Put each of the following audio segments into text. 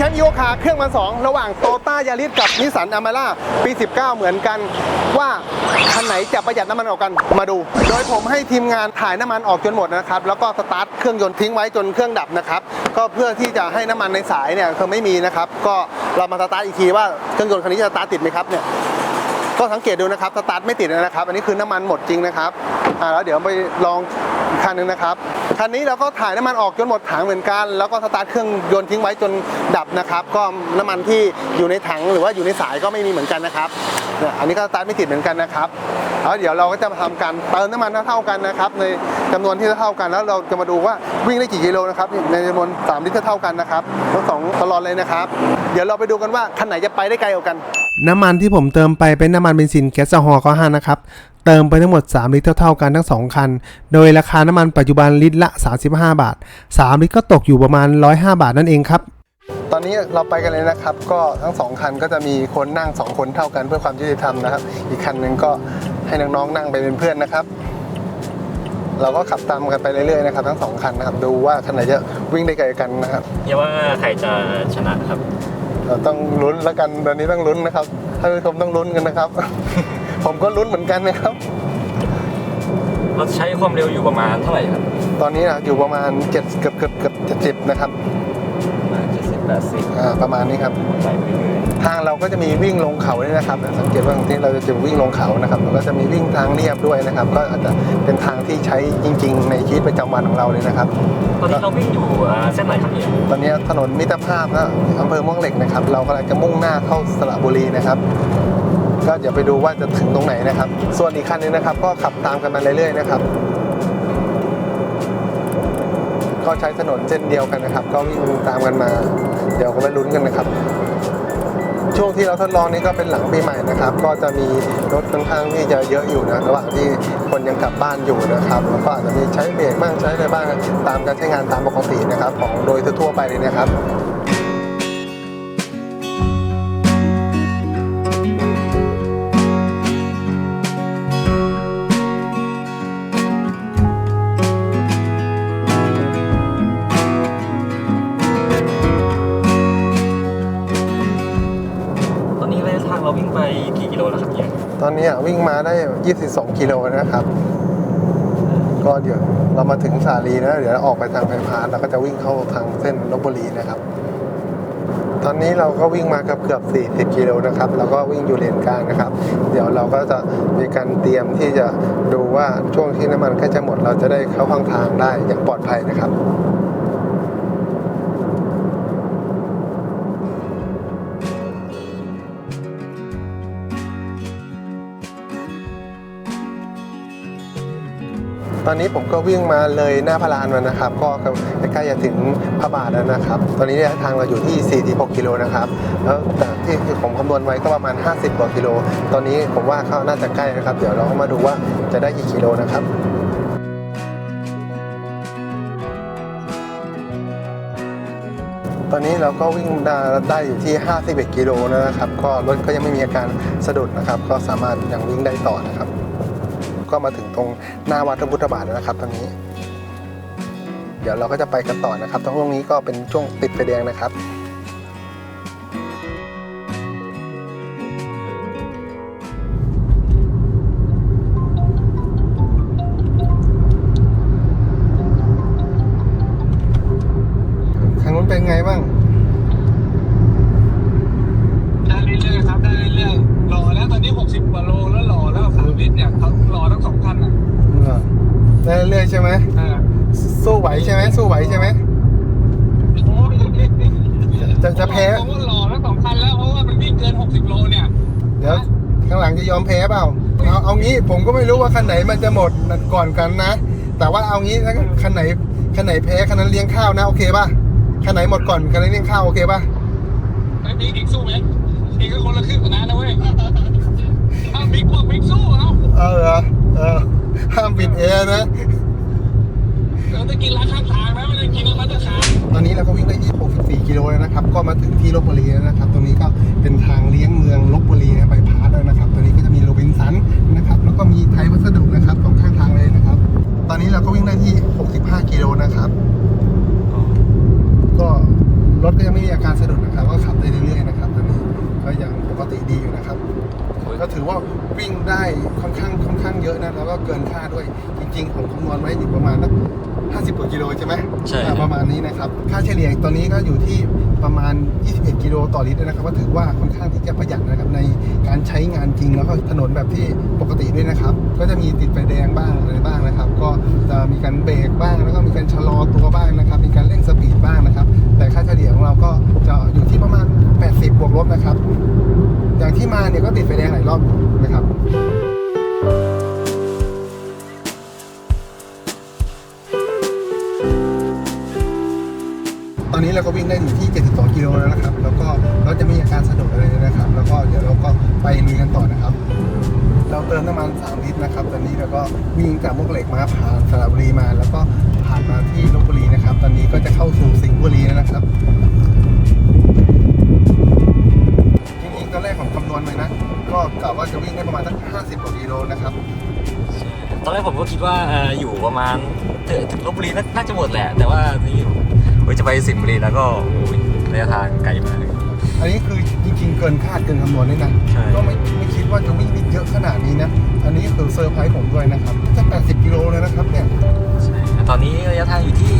แคมป์อีโยคาเครื่องมันสองระหว่างโตต้ายาริสกับนิสสันอามาร่าปี 19 เหมือนกัน ว่าคันไหนจะประหยัดน้ำมันออกกันมาดู โดยผมให้ทีมงานถ่ายน้ำมันออกจนหมดนะครับ แล้วก็สตาร์ทเครื่องยนต์ทิ้งไว้จนเครื่องดับนะครับ ก็เพื่อที่จะให้น้ำมันในสายเนี่ยคือไม่มีนะครับ ก็เรามาสตาร์ทอีกทีว่าเครื่องยนต์คันนี้จะสตาร์ทติดไหมครับเนี่ย ก็สังเกตดูนะครับสตาร์ทไม่ติดนะครับ อันนี้คือน้ำมันหมดจริงนะครับอ่าแล้วเดี๋ยวไปลองคันหนึงนะครับคันนี้เราก็ถ่ายน้ำมันออกจนหมดถังเหมือนกัน แล้วก็สตาร์ทเครื่องยนต์ทิ้งไว้จนดับนะครับ ก็น้ำมันที่อยู่ในถังหรือว่าอยู่ในสายก็ไม่มีเหมือนกันนะครับอันนี้ก็สตาร์ทไม่ติดเหมือนกันนะครับ แล้วเดี๋ยวเราก็จะมาทำการเติมน้ำมันเท่าๆกันนะครับในจำนวนที่เท่าๆกันแล้วเราจะมาดูว่าวิ่งได้กี่กิโลนะครับในจำนวน 3 ลิตรเท่าๆกันนะครับทั้งสองตลอดเลยนะครับ เดี๋ยวเราไปดูกันว่าคันไหนจะไปได้ไกลกว่ากัน น้ำมันที่ผมเติมไปเป็นน้ำมันเบนซินแก๊สโซฮอล์ข้อห้านะครับเติมไปทั้งหมด 3 ลิตรเท่าๆกันทั้ง 2 คัน โดยราคาน้ำมันปัจจุบันลิตรละ 35 บาท 3 ลิตรก็ตกอยู่ประมาณ 105 บาทนั่นเองครับ ตอนนี้เราไปกันเลยนะครับ ก็ทั้งสองคันก็จะมีคนนั่งสองคนเท่ากันเพื่อความยุติธรรมนะครับ อีกคันหนึ่งก็ ให้น้องๆนั่งไปเป็นเพื่อนนะครับ เราก็ขับตามกันไปเรื่อยๆนะครับ ทั้งสองคันนะครับ ดูว่าคันไหนจะวิ่งได้ไกลกันนะครับเรียกว่าใครจะชนะครับ เราต้องลุ้นแล้วกันตอนนี้ต้องลุ้นนะครับท่านผู้ชมต้องลุ้นกันนะครับ ผมก็ลุ้นเหมือนกันนะครับรถใช้ความเร็วอยู่ประมาณเท่าไหร่ครับตอนนี้นะอยู่ประมาณ7เกือบเกือบเกือบเจ็ดนะครับประมาณเจ็ดสิบแปดสิบอ่าประมาณนี้ครับ ไปเรื่อย ทางเราก็จะมีวิ่งลงเขาด้วยนะครับ สังเกตว่าที่เราจะวิ่งลงเขานะครับแล้วก็จะมีวิ่งทางเรียบด้วยนะครับ ก็อาจจะเป็นทางที่ใช้จริง ๆ ในชีวิตประจำวันของเราเลยนะครับๆตอนนี้เราวิ่งอยู่อ่าเส้นไหนครับเนี่ยตอนนี้ถนนมิตรภาพนะอำเภอม่วงเหล็กนะครับ เรากำลังจะมุ่งหน้าเข้าสระบุรีนะครับก็เดี๋ยวไปดูว่าจะถึงตรงไหนนะครับ ส่วนอีกคันนึงนะครับ ก็ขับตามกันมาเรื่อยๆนะครับ ก็ใช้ถนนเส้นเดียวกันนะครับ ก็วิ่งตามกันมา เดี๋ยวก็ไปลุ้นกันนะครับ ช่วงที่เราทดลองนี้ก็เป็นหลังปีใหม่นะครับ ก็จะมีรถค่อนข้างที่จะเยอะอยู่นะระหว่างที่คนยังกลับบ้านอยู่นะครับแล้วก็อาจจะมีใช้เบรกบ้างใช้อะไรบ้างตามการใช้งานตามปกตินะครับของโดยทั่วไปเลยนะครับ อนนี้วิ่งมาได้ 22 กิโลนะครับ ก็เดี๋ยวเรามาถึงสาลีนะเดี๋ยวเราออกไปทางไฟพาสแล้วก็จะวิ่งเข้าทางเส้นลบบุรีนะครับ ตอนนี้เราก็วิ่งมาเกือบเกือบ 40 กิโลนะครับ แล้วก็วิ่งอยู่เลนกลางนะครับ เดี๋ยวเราก็จะมีการเตรียมที่จะดูว่าช่วงที่น้ำมันใกล้จะหมดเราจะได้เข้าข้างทางได้อย่างปลอดภัยนะครับ อนนี้ผมก็วิ่งมาเลยหน้าพระลานมานะครับ ก็ใกล้จะถึงพระบาทแล้วนะครับ ตอนนี้ระยะทางเราอยู่ที่ 46 กิโลนะครับ แล้วแต่ที่ผมคำนวณไว้ก็ประมาณ 50 กว่ากิโล ตอนนี้ผมว่าเขาน่าจะใกล้นะครับ เดี๋ยวเรามาดูว่าจะได้กี่กิโลนะครับตอนนี้เราก็วิ่งได้ได้อยู่ที่ 51 กิโลนะครับ ก็รถก็ยังไม่มีอาการสะดุดนะครับ ก็สามารถยังวิ่งได้ต่อนะครับ ก็มาถึงตรงหน้าวัดพระพุทธบาทแล้วนะครับตอนนี้ เดี๋ยวเราก็จะไปกันต่อนะครับตรงนี้ก็เป็นช่วงติดไฟแดงนะครับทางนู้นเป็นไงบ้าง ได้เรื่อยๆครับได้เรื่อยๆหล่อแล้วตอนนี้ 60กว่าโลแล้วหล่อแล้วสามลิตรเนี่ยเขาหล่อทั้งสองคันอะ ได้เรื่อยๆใช่ไหม อ่า สู้ไหวใช่ไหมสู้ไหวใช่ไหม โอ้ย จะจะแพ้ ผมว่าหล่อทั้งสองคันแล้วเพราะว่ามันวิ่งเกิน 60 โลเนี่ยเดี๋ยวข้างหลังจะยอมแพ้เปล่าเอาเอางี้ผมก็ไม่รู้ว่าคันไหนมันจะหมดก่อนกันนะ แต่ว่าเอางี้ถ้าคันไหนคันไหนแพ้คันนั้นเลี้ยงข้าวนะโอเคป่ะคันไหนหมดก่อนคันนั้นเลี้ยงข้าวโอเคป่ะไอ้บิ๊กอีกสู้ไหมอีกก็คนละครึ่งกับน้านะเว้ยเอาบิ๊กบวกบิ๊กสู้เอาเออเหรอเออห้ามปิดแอร์นะเราจะกินร้านข้างทางนะ ตอนนี้เราก็วิ่งได้ที่64กิโลแล้วนะครับ ก็มาถึงที่ลบบุรีแล้วนะครับ ตรงนี้ก็เป็นทางเลี้ยงเมืองลบบุรีนะไปพาร์ทแล้วนะครับตรงนี้ก็จะมีโรบินสันนะครับ แล้วก็มีไทยวัสดุนะครับตรงข้างทางเลยนะครับ ตอนนี้เราก็วิ่งได้ที่ 65 กิโลนะครับ ก็รถก็ยังไม่มีอาการสะดุดนะครับ ก็ขับได้เรื่อยๆนะครับตอนนี้ก็ยังปกติดีอยู่นะครับก็ถือว่าวิ่งได้ค่อนข้างค่อนข้างเยอะนะแล้วก็เกินค่าด้วย จริง ๆ ผมคำนวณไว้อยู่ประมาณสัก 50กว่ากิโลใช่ไหมใช่อ่าประมาณนี้นะครับ ค่าเฉลี่ยตอนนี้ก็อยู่ที่ประมาณ 21 กิโลต่อลิตรนะครับ ก็ถือว่าค่อนข้างที่จะประหยัดนะครับในการใช้งานจริงแล้วก็ถนนแบบที่ปกติด้วยนะครับ ก็จะมีติดไฟแดงบ้างอะไรบ้างนะครับ ก็จะมีการเบรกบ้าง แล้วก็มีการชะลอตัวบ้างนะครับ มีการเร่งสปีดบ้างนะครับ แต่ค่าเฉลี่ยของเราก็จะอยู่ที่ประมาณ 80 บวกลบนะครับ อย่างที่มาเนี่ยก็ติดไฟแดงหลายรอบนะครับ อนนี้เราก็วิ่งได้อยู่ที่ 72 กิโลแล้วนะครับ แล้วก็เราจะมีอาการสะดุดอะไรนะครับ แล้วก็เดี๋ยวเราก็ไปลุยกันต่อนะครับ เราเติมน้ำมัน 3 ลิตรนะครับ ตอนนี้เราก็วิ่งจากมุกเหล็กมาผ่านสระบุรีมา แล้วก็ผ่านมาที่ลบบุรีนะครับ ตอนนี้ก็จะเข้าสู่สิงห์บุรีแล้วนะครับจริงๆตอนแรกผมคำนวณเลยนะ ก็กะว่าจะวิ่งได้ประมาณสัก 50กว่ากิโลนะครับ ตอนแรกผมก็คิดว่าเอ่ออยู่ประมาณถึงถึงลบบุรีน่าน่าจะหมดแหละ แต่ว่านี่ ฮ้ยจะไปสิงห์บุรีแล้วก็โอ้ยระยะทางไกลมาก อันนี้คือจริงๆเกินคาดเกินคำนวณด้วยนะใช่ ก็ไม่ไม่คิดว่าจะวิ่งได้เยอะขนาดนี้นะ อันนี้คือเซอร์ไพรส์ผมด้วยนะครับจะ80กิโลเลยนะครับเนี่ยใช่ตอนนี้ระยะทางอยู่ที่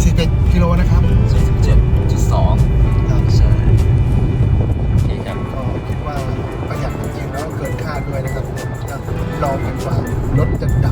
71กิโลนะครับ47.2ครับใช่โอเคครับ ก็คิดว่าประหยัดจริงๆแล้วก็เกินคาดด้วยนะครับเดี๋ยวผมจะลองกันว่ารถจะดับกันนะครับ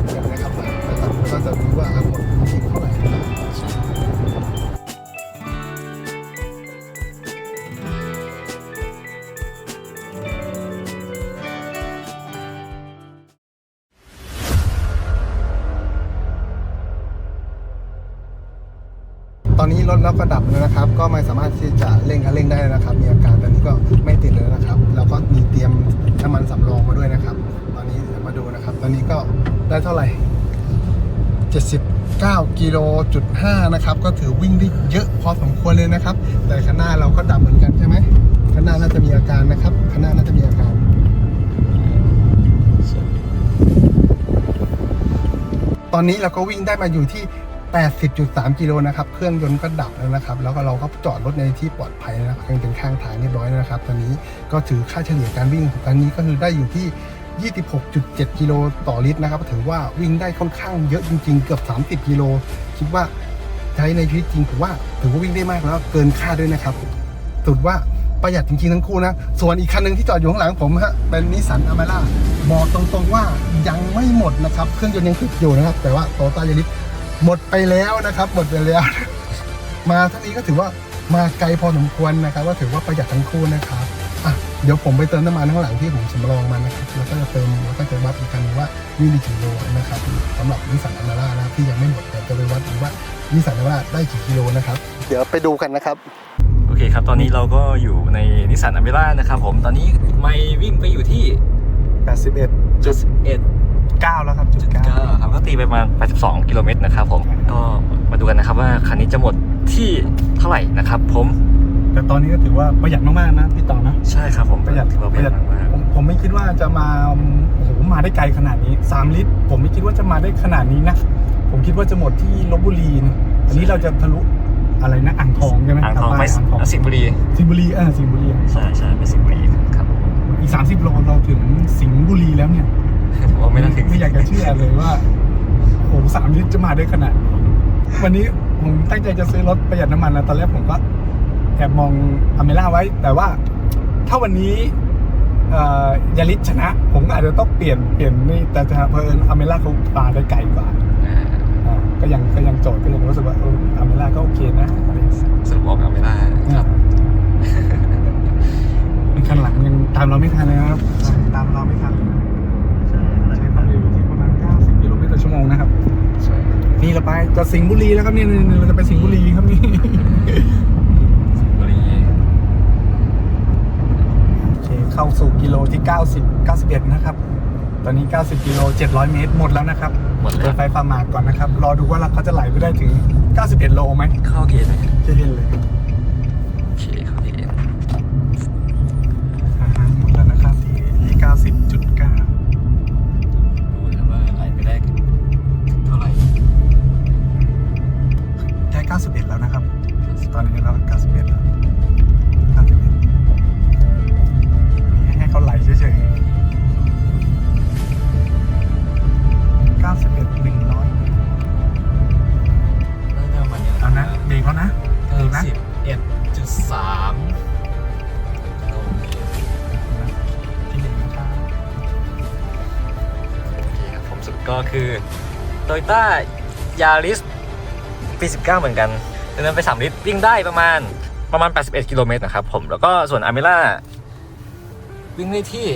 ตอนนี้รถเราก็ดับนะครับ ก็ไม่สามารถที่จะเร่งคันเร่งได้นะครับ มีอาการตอนนี้ก็ไม่ติดเลยนะครับแล้วก็มีเตรียมน้ำมันสำรองมาด้วยนะครับ ตอนนี้มาดูนะครับ ตอนนี้ก็ได้เท่าไหร่ 79กิโลจุด5นะครับ ก็ถือวิ่งได้เยอะพอสมควรเลยนะครับ แต่ข้างหน้าเราก็ดับเหมือนกันใช่ไหมข้างหน้าน่าจะมีอาการนะครับข้างหน้าน่าจะมีอาการตอนนี้เราก็วิ่งได้มาอยู่ที่ 80.3 กิโลนะครับ เครื่องยนต์ก็ดับแล้วนะครับ แล้วก็เราก็จอดรถในที่ปลอดภัยนะครับยังเป็นข้างทางเรียบร้อยนะครับ ตอนนี้ก็ถือค่าเฉลี่ยการวิ่งของตอนนี้ก็คือได้อยู่ที่ 26.7 กิโลต่อลิตรนะครับ ถือว่าวิ่งได้ค่อนข้างเยอะจริง ๆ เกือบ 30 กิโล คิดว่าใช้ในชีวิตจริงถือว่าถือว่าวิ่งได้มากแล้วเกินค่าด้วยนะครับถือว่าประหยัดจริงๆทั้งคู่นะ ส่วนอีกคันหนึ่งที่จอดอยู่ข้างหลังผมฮะ เป็นนิสสันอ m ม r ่าบอกตรงๆว่ายังไม่หมดนะครับ เครื่องยนต์ยังติดอยู่นะครับ แต่ว่าโตต้ายาริส หมดไปแล้วนะครับ หมดไปแล้ว มาเท่านี้ก็ถือว่ามาไกลพอสมควรนะครับ ว่าถือว่าประหยัดทั้งคู่นะครับอะเดี๋ยวผมไปเติมน้ำมันข้างหลังที่ผมสำรองมานะครับแล้วก็จะเติมแล้วก็จะวัดอีกครั้งหนึ่งว่าวิ่งได้กี่โลนะครับสำหรับนิสสันอ m ม r ่านะที่ยังไม่หมดเดี๋ยวจะไปวัดดูว่านิสสันอ m ม r ่าได้กี่กิโลนะครับ เดี๋ยวไปดูกันนะครับโอเคครับ ตอนนี้เราก็อยู่ในนิสสันอเมร่านะครับผม ตอนนี้ไม่วิ่งไปอยู่ที่ 81 71 9แล้วครับจุดก็ครับก็ตีไปประมาณ82 กิโลเมตรนะครับผมก็มาดูกันนะครับว่าคันนี้จะหมดที่เท่าไหร่นะครับ ผมแต่ตอนนี้ก็ถือว่าประหยัดมากๆนะพี่ต่อนะใช่ครับผมประหยัดถือว่าปประระหหยัยัดดมากผมผมไม่คิดว่าจะมาโอ้โหมาได้ไกลขนาดนี้ 3 ลิตร ผมไม่คิดว่าจะมาได้ขนาดนี้นะผมคิดว่าจะหมดที่ลบบุรีนะอันนี้เราจะทะลุอะไรนะอ่างทองใช่ไหมอ่างทองไปอ่างทองสิงห์บุรีสิงห์บุรีเออสิงห์บุรีใช่ใช่ไปสิงห์บุรีครับอีก30โลเราถึงสิงห์บุรีแล้วเนี่ยผม ว่าไม่น่าถึงไม่อยากจะเชื่อเลยว่าโอ้โหสามลิตรจะมาได้ขนาด วันนี้ผมตั้งใจจะซื้อรถประหยัดน้ำมันนะตอนแรกผมก็แอบมองอเมร่าไว้ แต่ว่าถ้าวันนี้เอ่อยาริสชนะ ผมก็อาจจะต้องเปลี่ยนเปลี่ยนนี่แต่จะเพอิญอเมร่าเขาปาได้ไกลกว่าอ่าอ่าก็ยังก็ยังโจทย์ก็ยังรู้สึกว่าเอออเมร่าก็โอเคนะอะไรอย่างเงี้ยสรุปออกอเมร่าครับมันคันหลังยังตามเราไม่ทันเลยนะครับ ตามเราไม่ทัน นี่เราไปจะสิงห์บุรีแล้วครับเนี่ยนี่เราจะไปสิงห์บุรีครับนี่สิงห์บุรีโอเคเข้าสู่กิโลที่ 90 91 นะครับ ตอนนี้ 90 กิโล 700 เมตรหมดแล้วนะครับหมดแล้เดิวนไฟฟาร์มาร์ทก่อนนะครับ รอดูว่าเขาจะไหลไปได้ถึง 91 โลไหมเข้าเกณฑ์ไหมจะเห็นเลย คือ Toyota Yaris ปี 19 เหมือนกันดังนั้นไป 3 ลิตร วิ่งได้ประมาณประมาณ 81 กิโลเมตรนะครับผม แล้วก็ส่วน a m e l a วิ่งได้ที่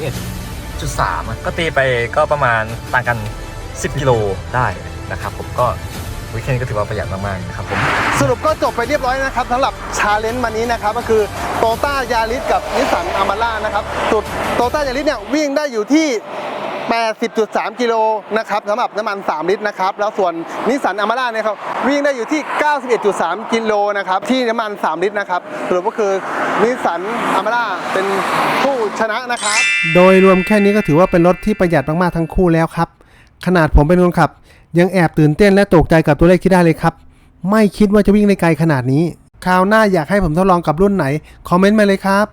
91.3อะก็ตีไปก็ประมาณต่างกัน 10 กิโลได้นะครับผมก็วิกเคนก็ถือว่าประหยัดมาก ๆ นะครับผม สรุปก็จบไปเรียบร้อยนะครับสำหรับชาเลนจ์วันนี้นะครับ ก็คือโตต้ายาริสกับนิสสันอามาร่านะครับจุดโตต้ายาริสเนี่ยวิ่งได้อยู่ที่ 80.3 กิโลนะครับสำหรับน้ำมัน 3 ลิตรนะครับ แล้วส่วนนิสสันอามาร่าเนี่ยครับวิ่งได้อยู่ที่ 91.3 กิโลนะครับที่น้ำมัน 3 ลิตรนะครับสรุปก็คือนิสสันอามาร่าเป็นผู้ชนะนะครับ โดยรวมแค่นี้ก็ถือว่าเป็นรถที่ประหยัดมากๆทั้งคู่แล้วครับ ขนาดผมเป็นคนขับ ยังแอบตื่นเต้นและตกใจกับตัวเลขที่ได้เลยครับ ไม่คิดว่าจะวิ่งได้ไกลขนาดนี้ คราวหน้าอยากให้ผมทดลองกับรุ่นไหน คอมเมนต์มาเลยครับ